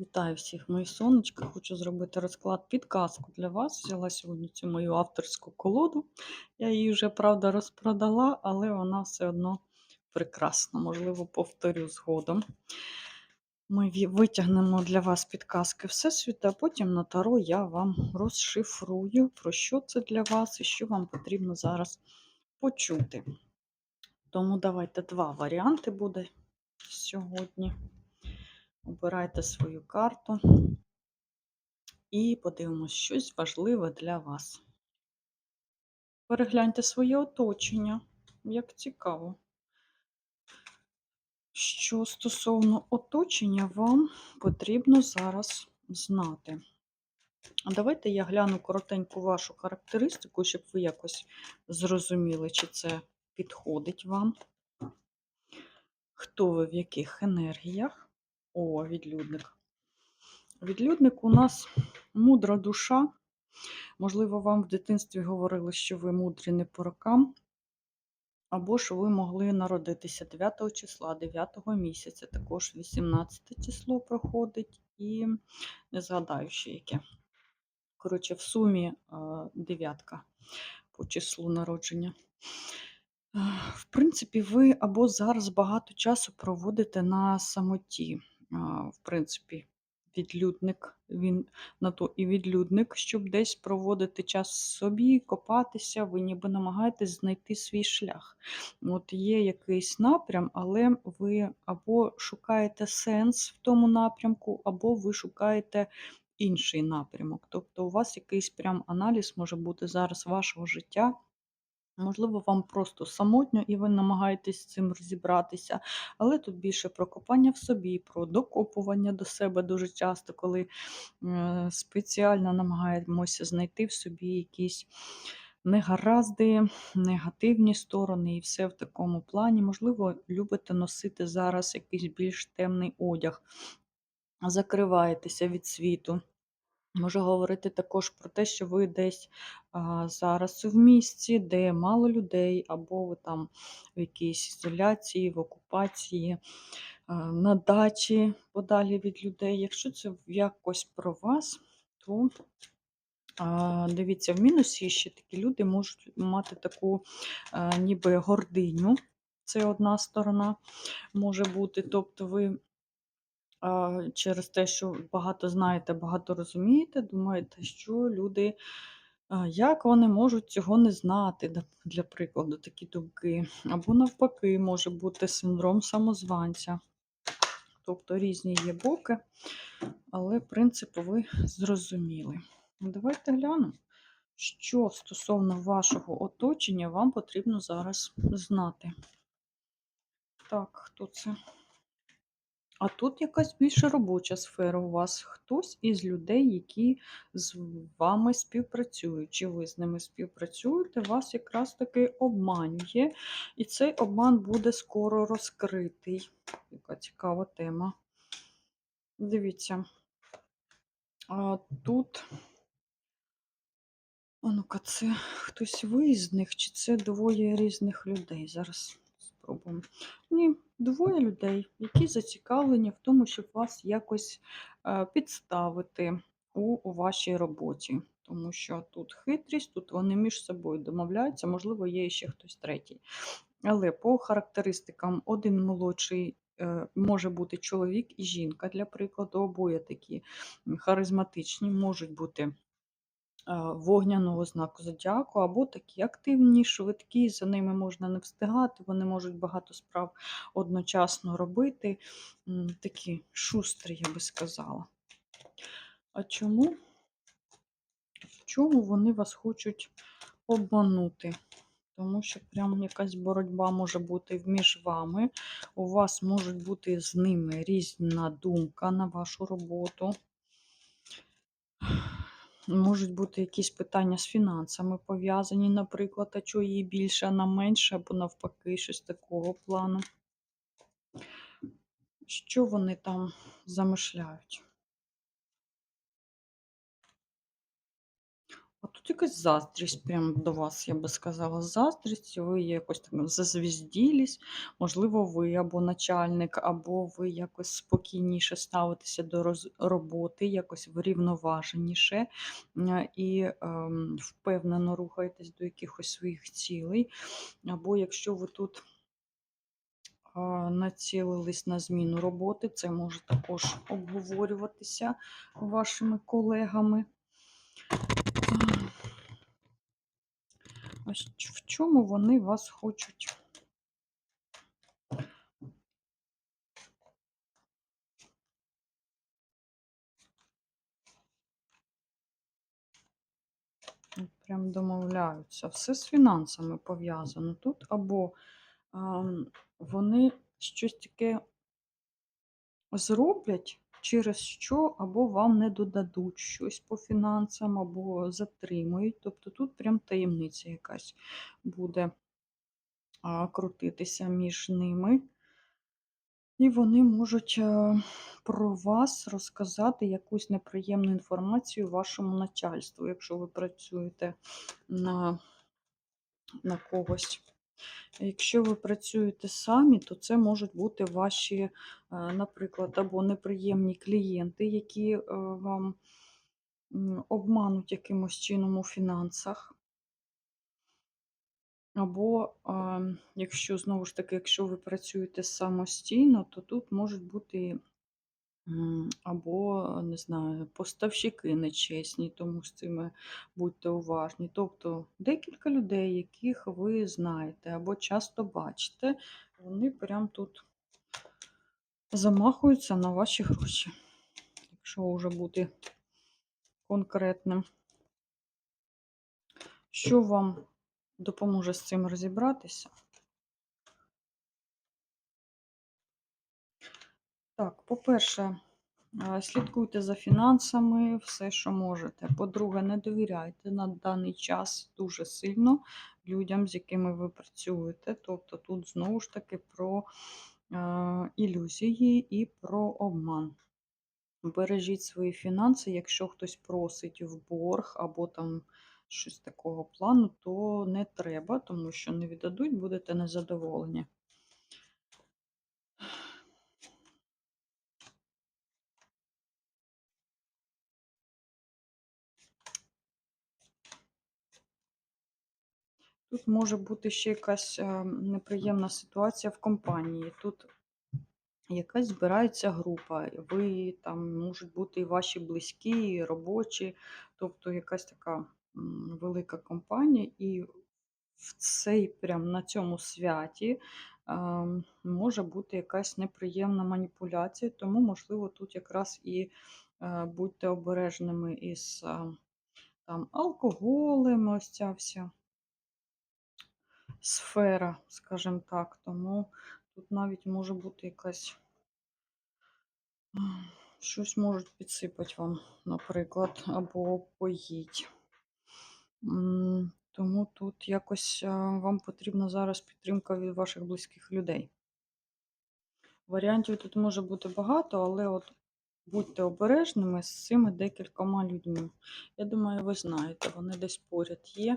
Вітаю всіх, мої сонечка. Хочу зробити розклад підказку для вас. Взяла сьогодні цю мою авторську колоду. Я її вже, правда, розпродала, але вона все одно прекрасна. Можливо, повторю згодом. Ми витягнемо для вас підказки Всесвіту, а потім на таро я вам розшифрую, про що це для вас і що вам потрібно зараз почути. Тому давайте два варіанти буде сьогодні. Обирайте свою карту і подивимось щось важливе для вас. Перегляньте своє оточення, як цікаво. Що стосовно оточення, вам потрібно зараз знати. Давайте я гляну коротеньку вашу характеристику, щоб ви якось зрозуміли, чи це підходить вам. Хто ви в яких енергіях? О, відлюдник. Відлюдник у нас мудра душа. Можливо, вам в дитинстві говорили, що ви мудрі не по рокам, або ж ви могли народитися 9 числа, 9 місяця, також 18 число проходить, і не згадаю ще яке. Коротше, в сумі дев'ятка по числу народження. Е, В принципі, ви або зараз багато часу проводите на самоті. В принципі, відлюдник, він на то і відлюдник, щоб десь проводити час собі, копатися, ви ніби намагаєтесь знайти свій шлях. От є якийсь напрям, але ви або шукаєте сенс в тому напрямку, або ви шукаєте інший напрямок. Тобто у вас якийсь прям аналіз може бути зараз вашого життя. Можливо, вам просто самотньо і ви намагаєтесь з цим розібратися, але тут більше про копання в собі, про докопування до себе дуже часто, коли е, спеціально намагаємося знайти в собі якісь негаразди, негативні сторони, і все в такому плані. Можливо, любите носити зараз якийсь більш темний одяг, закриваєтеся від світу. Може говорити також про те, що ви десь а, зараз в місці, де мало людей, або ви там в якійсь ізоляції, в окупації, а, на дачі подалі від людей. Якщо це якось про вас, то а, дивіться, в мінусі ще такі люди можуть мати таку а, ніби гординю. Це одна сторона може бути. Тобто ви через те, що багато знаєте, багато розумієте, думаєте, що люди, як вони можуть цього не знати, для прикладу, такі думки. Або навпаки, може бути синдром самозванця. Тобто різні є боки, але принцип ви зрозуміли. Давайте глянемо, що стосовно вашого оточення вам потрібно зараз знати. Так, хто це? А тут якась більше робоча сфера у вас. Хтось із людей, які з вами співпрацюють, чи ви з ними співпрацюєте, вас якраз таки обманює. І цей обман буде скоро розкритий. Яка цікава тема. Дивіться. А тут. А ну-ка, це хтось ви чи це двоє різних людей? Зараз спробуємо. Ні, двоє людей, які зацікавлені в тому, щоб вас якось е, підставити у, у вашій роботі. Тому що тут хитрість, тут вони між собою домовляються, можливо, є ще хтось третій. Але по характеристикам один молодший е, може бути чоловік і жінка, для прикладу, обоє такі харизматичні, можуть бути вогняного знаку зодіаку, або такі активні, швидкі, за ними можна не встигати, вони можуть багато справ одночасно робити. Такі шустрі, я би сказала. А чому? В чому вони вас хочуть обманути? Тому що прям якась боротьба може бути між вами. У вас можуть бути з ними різна думка на вашу роботу. Можуть бути якісь питання з фінансами пов'язані, наприклад, а чого її більше, а нам менше, або навпаки, щось такого плану. Що вони там замишляють? А тут якась заздрість прям до вас, я би сказала. Заздрість, ви якось так зазвізділись. Можливо, ви або начальник, або ви якось спокійніше ставитеся до роботи, якось врівноваженіше і ем, впевнено рухаєтесь до якихось своїх цілей. Або якщо ви тут націлились на зміну роботи, це може також обговорюватися вашими колегами. А в чому вони вас хочуть? Прям домовляються. Все з фінансами пов'язано тут. Або ам, вони щось таке зроблять, через що або вам не додадуть щось по фінансам, або затримують. Тобто тут прям таємниця якась буде крутитися між ними. І вони можуть е, про вас розказати якусь неприємну інформацію вашому начальству, якщо ви працюєте на, на когось. Якщо ви працюєте самі, то це можуть бути ваші, е, наприклад, або неприємні клієнти, які е, вам обмануть якимось чином у фінансах. Або, якщо знову ж таки, якщо ви працюєте самостійно, то тут можуть бути або, не знаю, поставщики нечесні, тому з цими будьте уважні. Тобто декілька людей, яких ви знаєте або часто бачите, вони прям тут замахуються на ваші гроші. Якщо вже бути конкретним, що вам допоможе з цим розібратися? Так, по-перше, е, слідкуйте за фінансами, все, що можете. По-друге, не довіряйте на даний час дуже сильно людям, з якими ви працюєте. Тобто тут знову ж таки про е, ілюзії і про обман. Бережіть свої фінанси, якщо хтось просить в борг або там щось такого плану, то не треба, тому що не віддадуть, будете незадоволені. Тут може бути ще якась е, неприємна ситуація в компанії. Тут якась збирається група, ви там можуть бути і ваші близькі, і робочі, тобто якась така велика компанія, і в цей прям на цьому святі е, може бути якась неприємна маніпуляція, тому, можливо, тут якраз і е, будьте обережними із е, там алкоголем, ось ця вся сфера, скажімо так. Тому тут навіть може бути якась щось можуть підсипати вам, наприклад, або поїть. Тому тут якось вам потрібна зараз підтримка від ваших близьких людей. Варіантів тут може бути багато, але от будьте обережними з цими декількома людьми. Я думаю, ви знаєте, вони десь поряд є.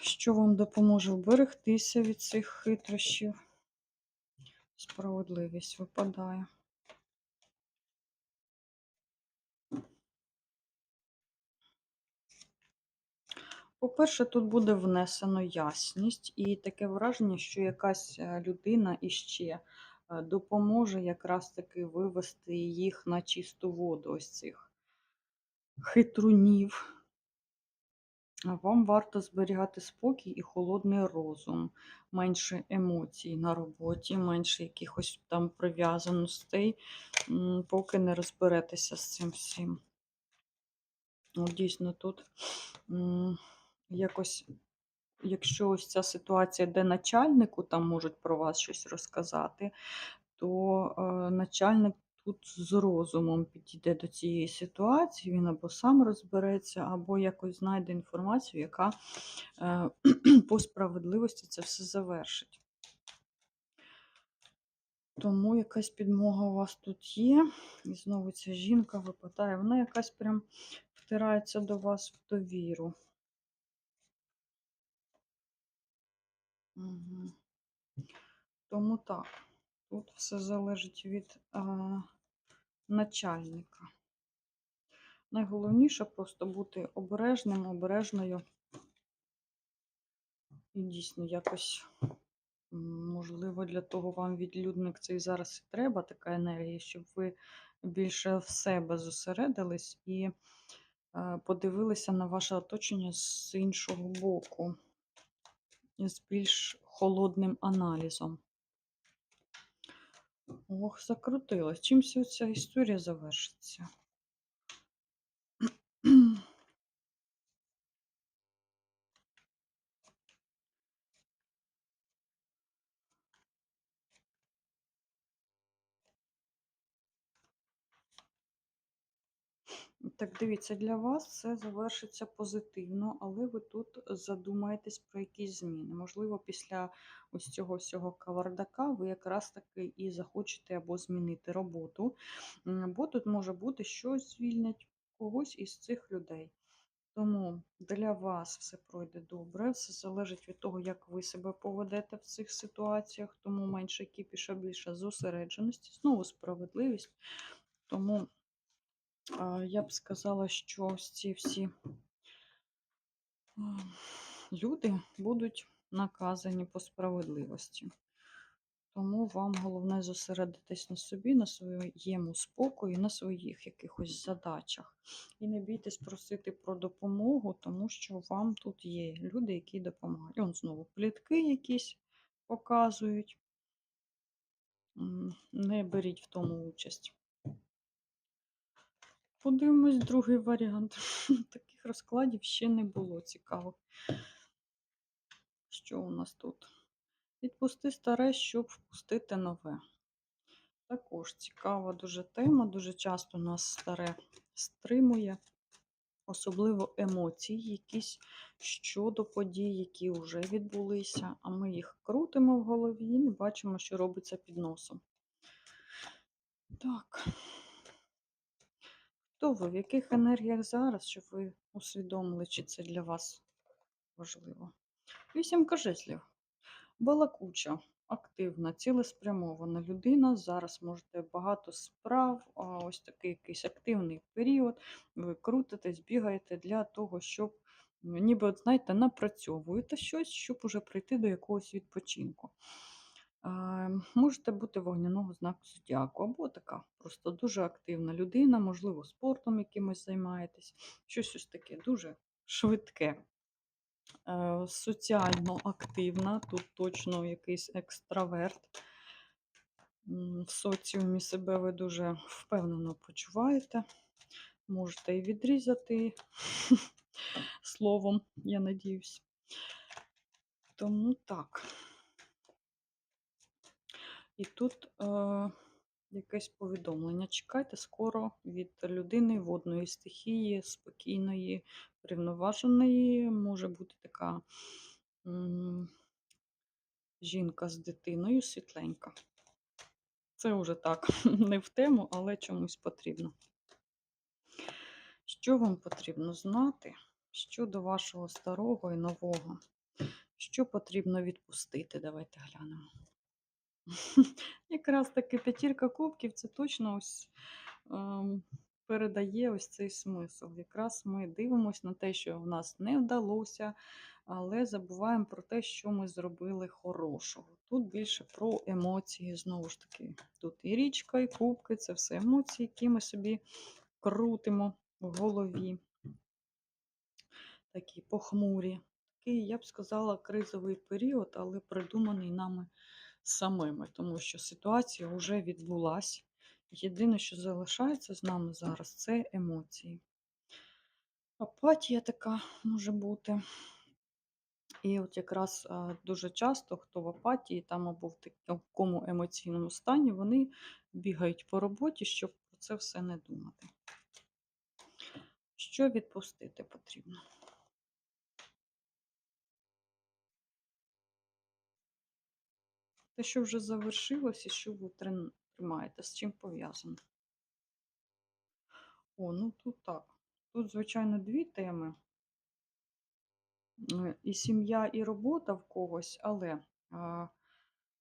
Що вам допоможе вберегтися від цих хитрощів? Справедливість випадає. По-перше, тут буде внесено ясність, і таке враження, що якась е, людина іще е, допоможе якраз таки вивести їх на чисту воду, ось цих хитрунів. Вам варто зберігати спокій і холодний розум, менше емоцій на роботі, менше якихось там прив'язаностей, поки не розберетеся з цим всім. От дійсно тут якось, якщо ось ця ситуація, де начальнику там можуть про вас щось розказати, то е, начальник тут з розумом підійде до цієї ситуації, він або сам розбереться, або якось знайде інформацію, яка е, по справедливості це все завершить. Тому якась підмога у вас тут є. І знову ця жінка випадає. Вона якась прям втирається до вас в довіру. Угу. Тому так, тут все залежить від а, начальника. Найголовніше просто бути обережним, обережною і дійсно якось, можливо, для того вам відлюдник цей зараз і треба, така енергія, щоб ви більше в себе зосередились і е, подивилися на ваше оточення з іншого боку, з більш холодним аналізом. Ох, закрутилась. Чим вся ця історія завершиться? Так, дивіться, для вас це завершиться позитивно, але ви тут задумаєтесь про якісь зміни. Можливо, після ось цього всього кавардака ви якраз таки і захочете або змінити роботу, бо тут може бути, що звільнять когось із цих людей. Тому для вас все пройде добре, все залежить від того, як ви себе поведете в цих ситуаціях, тому менше кіпіша, більше зосередженості, знову справедливість. Тому я б сказала, що ці всі люди будуть наказані по справедливості. Тому вам головне зосередитись на собі, на своєму спокої, на своїх якихось задачах. І не бійтесь просити про допомогу, тому що вам тут є люди, які допомагають. Он знову плітки якісь показують. Не беріть в тому участь. Подивимось другий варіант. Таких розкладів ще не було цікаво. Що у нас тут? Відпусти старе, щоб впустити нове. Також цікава дуже тема, дуже часто нас старе стримує, особливо емоції, якісь щодо подій, які вже відбулися, а ми їх крутимо в голові і не бачимо, що робиться під носом. Так. Хто ви? В яких енергіях зараз, щоб ви усвідомили, чи це для вас важливо? Вісімка жезлів. Балакуча, активна, цілеспрямована людина. Зараз можете багато справ, ось такий якийсь активний період. Ви крутитесь, бігаєте для того, щоб, ніби, от, знаєте, напрацьовуєте щось, щоб уже прийти до якогось відпочинку. Можете бути вогняного знаку зодіаку, або така просто дуже активна людина, можливо, спортом якимось займаєтесь, щось ось таке дуже швидке, е, соціально активна, тут точно якийсь екстраверт. В соціумі себе ви дуже впевнено почуваєте. Можете і відрізати словом, я надіюсь. Тому так. І тут е, якесь повідомлення. Чекайте скоро від людини водної стихії, спокійної, врівноваженої. Може бути така жінка з дитиною світленька. Це вже так, не в тему, але чомусь потрібно. Що вам потрібно знати щодо вашого старого і нового? Що потрібно відпустити? Давайте глянемо. Якраз таки п'ятірка кубків це точно ось ем, передає ось цей смисл. Якраз ми дивимося на те, що в нас не вдалося, але забуваємо про те, що ми зробили хорошого. Тут більше про емоції, знову ж таки. Тут і річка, і кубки це все емоції, які ми собі крутимо в голові. Такі похмурі. Такий, я б сказала, кризовий період, але придуманий нами самими, тому що ситуація вже відбулася. Єдине, що залишається з нами зараз, це емоції. Апатія така може бути. І от якраз дуже часто, хто в апатії там або в такому емоційному стані, вони бігають по роботі, щоб про це все не думати. Що відпустити потрібно? Те, що вже завершилось і що ви тримаєте, з чим пов'язано? О, ну тут так. Тут, звичайно, дві теми. І сім'я, і робота в когось, але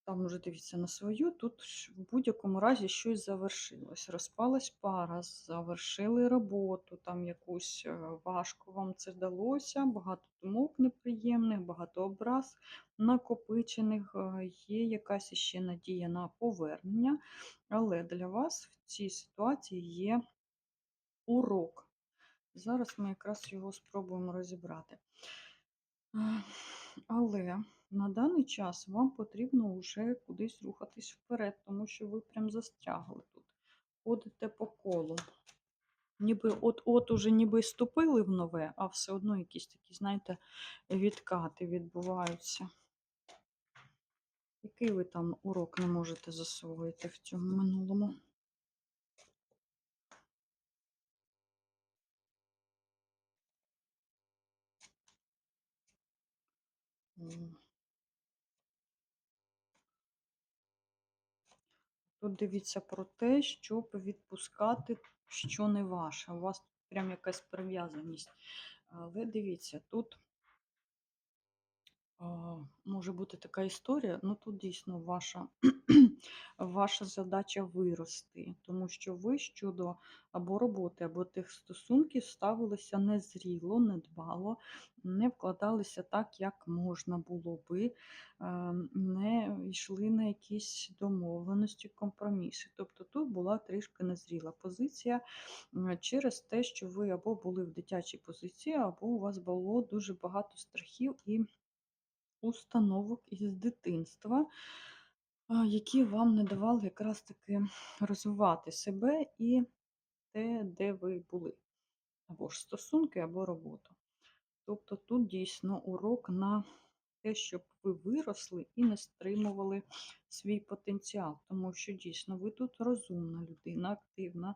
там уже дивіться на свою, тут в будь-якому разі щось завершилось. Розпалась пара, завершили роботу, там якусь е, важко вам це вдалося, багато думок неприємних, багато образ накопичених, е, є якась ще надія на повернення, але для вас в цій ситуації є урок. Зараз ми якраз його спробуємо розібрати. Але на даний час вам потрібно вже кудись рухатись вперед, тому що ви прям застрягли тут. Ходите по колу. Ніби от-от уже ніби ступили в нове, а все одно якісь такі, знаєте, відкати відбуваються. Який ви там урок не можете засвоїти в цьому минулому? М. Тут дивіться про те, щоб відпускати, що не ваше. У вас тут прям якась прив'язаність. Але дивіться, тут може бути така історія, ну тут дійсно ваша, ваша задача вирости, тому що ви щодо або роботи, або тих стосунків ставилися незріло, недбало, не вкладалися так, як можна було би, не йшли на якісь домовленості, компроміси. Тобто тут була трішки незріла позиція через те, що ви або були в дитячій позиції, або у вас було дуже багато страхів і установок із дитинства, які вам не давали якраз таки розвивати себе і те, де ви були. Або ж стосунки, або робота. Тобто тут дійсно урок на те, щоб ви виросли і не стримували свій потенціал, тому що дійсно ви тут розумна людина, активна.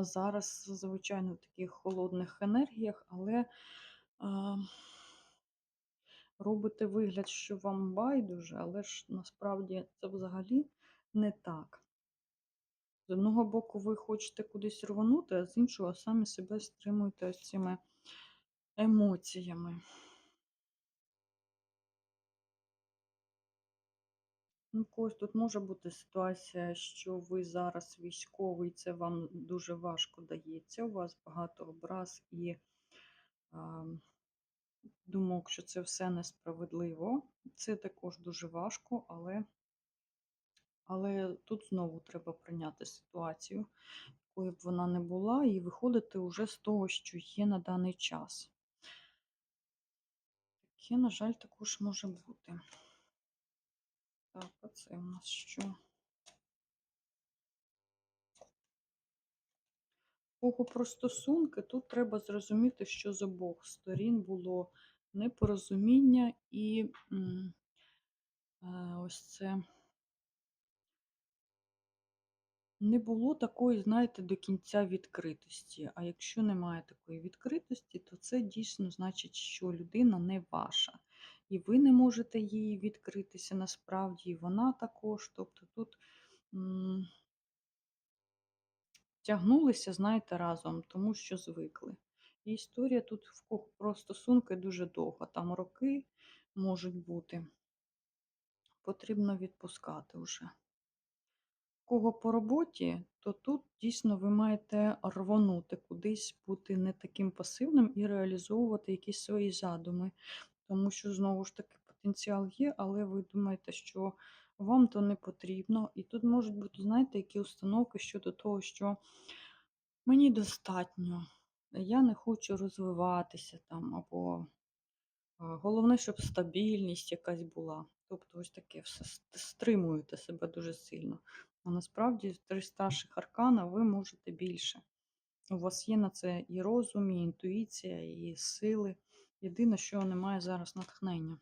Зараз, звичайно, в таких холодних енергіях, але робите вигляд, що вам байдуже, але ж насправді це взагалі не так. З одного боку, ви хочете кудись рванути, а з іншого самі себе стримуєте ось цими емоціями. Ну, когось тут може бути ситуація, що ви зараз військовий, це вам дуже важко дається. У вас багато образ і думок, що це все несправедливо. Це також дуже важко, але, але тут знову треба прийняти ситуацію, якою б вона не була, і виходити вже з того, що є на даний час. Таке, на жаль, також може бути. Так, а це у нас що? Кого про стосунки, тут треба зрозуміти, що з обох сторін було непорозуміння і е, ось це не було такої, знаєте, до кінця відкритості. А якщо немає такої відкритості, то це дійсно значить, що людина не ваша. І ви не можете їй відкритися насправді, і вона також. Тобто тут. Тягнулися, знаєте, разом, тому що звикли. І історія тут про стосунки дуже довга. Там роки можуть бути. Потрібно відпускати вже. Кого по роботі, то тут дійсно ви маєте рвонути кудись, бути не таким пасивним і реалізовувати якісь свої задуми. Тому що, знову ж таки, потенціал є, але ви думаєте, що вам то не потрібно. І тут можуть бути, знаєте, які установки щодо того, що мені достатньо, я не хочу розвиватися там, або головне, щоб стабільність якась була. Тобто ось таке все стримуєте себе дуже сильно. А насправді три старших аркана ви можете більше. У вас є на це і розум, і інтуїція, і сили. Єдине, що немає зараз натхнення.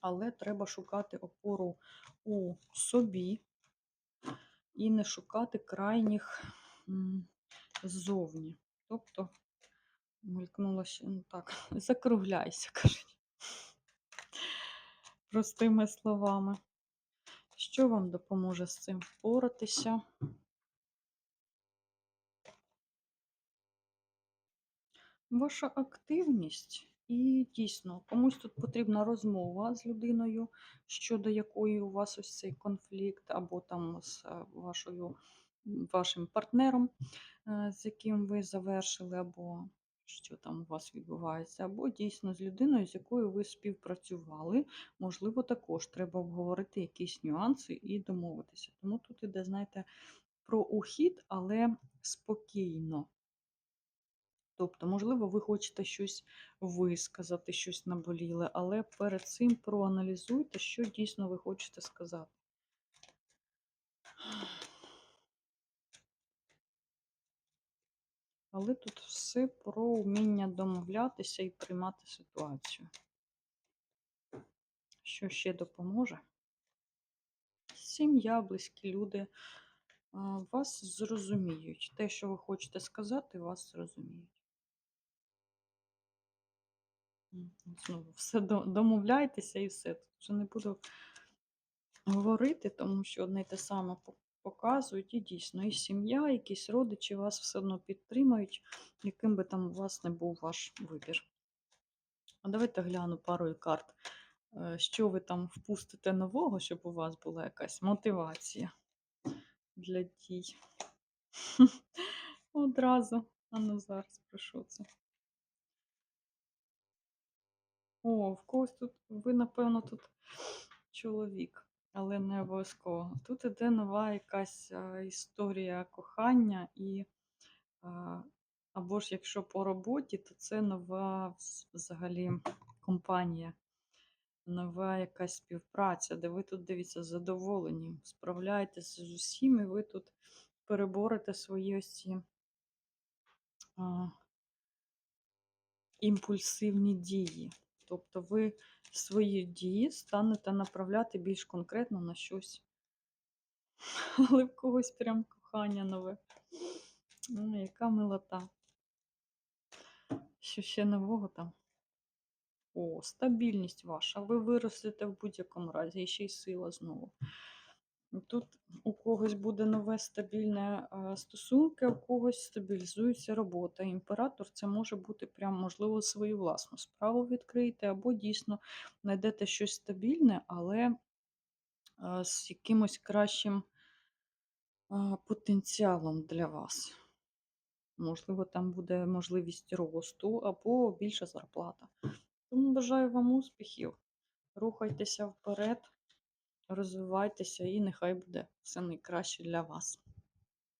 Але треба шукати опору у собі і не шукати крайніх ззовні. Тобто, мелькнула ще, ну так, закругляйся, кажуть. Простими словами. Що вам допоможе з цим впоратися? ваша активність. І дійсно, комусь тут потрібна розмова з людиною, щодо якої у вас ось цей конфлікт, або там з е, вашою, вашим партнером, е, з яким ви завершили, або що там у вас відбувається, або дійсно з людиною, з якою ви співпрацювали. Можливо, також треба обговорити якісь нюанси і домовитися. Тому тут іде, знаєте, про ухід, але спокійно. Тобто, можливо, ви хочете щось висказати, щось наболіле, але перед цим проаналізуйте, що дійсно ви хочете сказати. Але тут все про вміння домовлятися і приймати ситуацію. Що ще допоможе? Сім'я, близькі люди вас зрозуміють. Те, що ви хочете сказати, вас зрозуміють. Знову все домовляйтеся і все. Тут вже не буду говорити, тому що одне й те саме показують. І дійсно, і сім'я, якісь родичі вас все одно підтримають, яким би там у вас не був ваш вибір. А давайте гляну парою карт, е, що ви там впустите нового, щоб у вас була якась мотивація для дій. Одразу. А ну зараз про що це? О, в когось тут, ви, напевно, тут чоловік, але не обов'язково. Тут іде нова якась історія кохання, і або ж якщо по роботі, то це нова взагалі компанія, нова якась співпраця, де ви тут дивіться задоволені, справляєтеся з усім, і ви тут переборете свої ось ці імпульсивні дії. Тобто ви свої дії станете направляти більш конкретно на щось. Але в когось прям кохання нове. Ну, яка милота. Що ще нового там? О, стабільність ваша. Ви виростете в будь-якому разі, і ще й сила знову. Тут у когось буде нове стабільне е, стосунки, у когось стабілізується робота. Імператор це може бути прям, можливо, свою власну справу відкрити, або дійсно знайдете щось стабільне, але е, з якимось кращим е, потенціалом для вас. Можливо, там буде можливість росту або більша зарплата. Тому бажаю вам успіхів. Рухайтеся вперед, розвивайтеся і нехай буде все найкраще для вас.